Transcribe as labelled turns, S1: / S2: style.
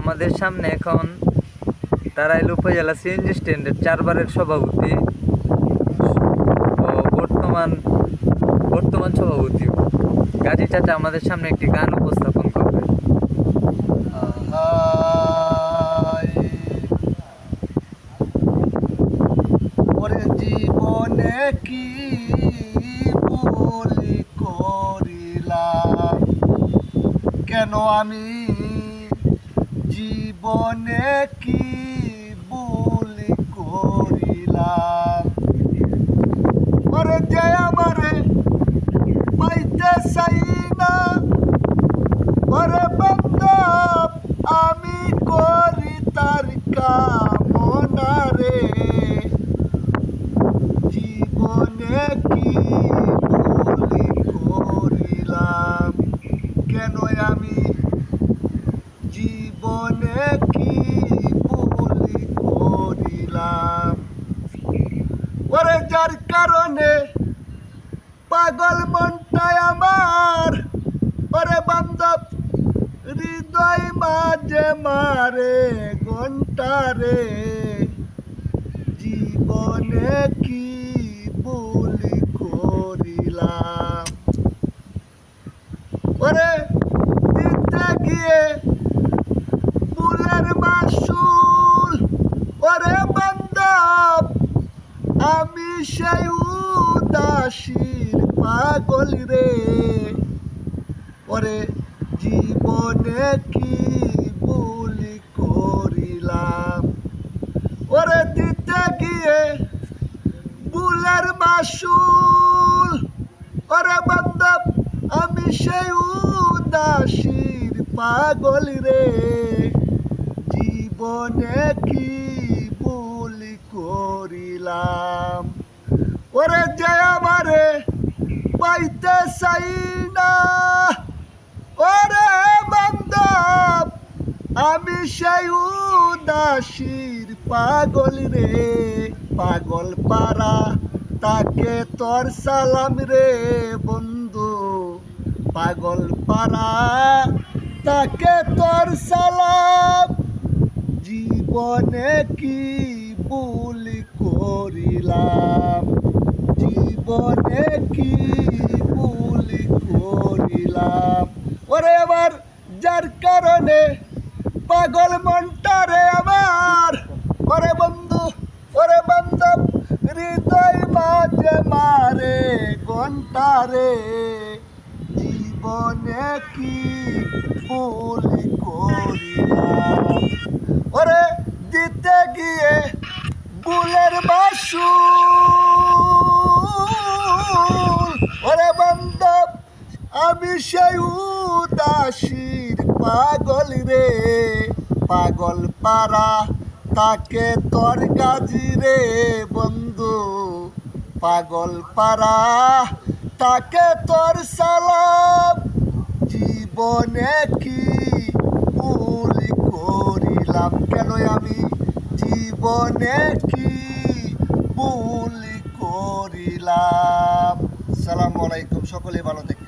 S1: আমাদের সামনে এখন তারাইল উপজেলা সিএনজি স্ট্যান্ডের চারবারের সভাপতি ও বর্তমান বর্তমান সভাপতি। গাজী চাচা আমাদের সামনে একটি গান উপস্থাপন করবে।
S2: জীবনে কি বলি করিলাম? কেন আমি জীবনে কি বলি করিলাম? যে আমারে, পাইতে চাই না। ওরে বান্ধব, আমি করি তার কামনা রে জীবনে কি বলি করিলাম? কেন আমি জীবনে কি বলি করিলাম ওরে যার কারণে পাগল মনটাই আমার। ওরে বান্ধব হৃদয় মাঝে মারে ঘন্টারে। জীবনে কি বলি করিলাম? ওরে দিতে গিয়ে ফুলের মাসুল আমি সেই উদাসীর পাগল রে। ওরে জীবনে কি বলি করিলাম? ওরে দিতে গিয়ে বুলের মাসুল ওরে বান্ধব আমি সেই উদাসীর পাগল রে। জীবনে কি বলি করিলাম ওরে যে আমারে পাইতে চাই না। ওরে বান্ধব আমি সেই উদাসীর পাগল রে, পাগল পারা তাকে তোর সালাম রে, বন্ধু, পাগল পারা তাকে তোর সালাম, জীবনে কি ভুলি করিলাম? জীবনে কি ভুলি করিলাম। ওরে আমার যার কারণে পাগল মনটারে আমার। ওরে বন্ধু, ওরে বান্ধব, হৃদয় মাঝে মারে ঘন্টারে। জীবনে কি ভুলি করিলাম সেই উদাসীর পাগল রে। পাগল পারা তাকে তোর গাজি রে বন্ধু। পাগল পারা তাকে তোর সালাম। জীবনে কি ভুল করিলাম? কেন আমি? জীবনে কি ভুল করিলাম? সালাম আলাইকুম সকলে ভালো থাকবেন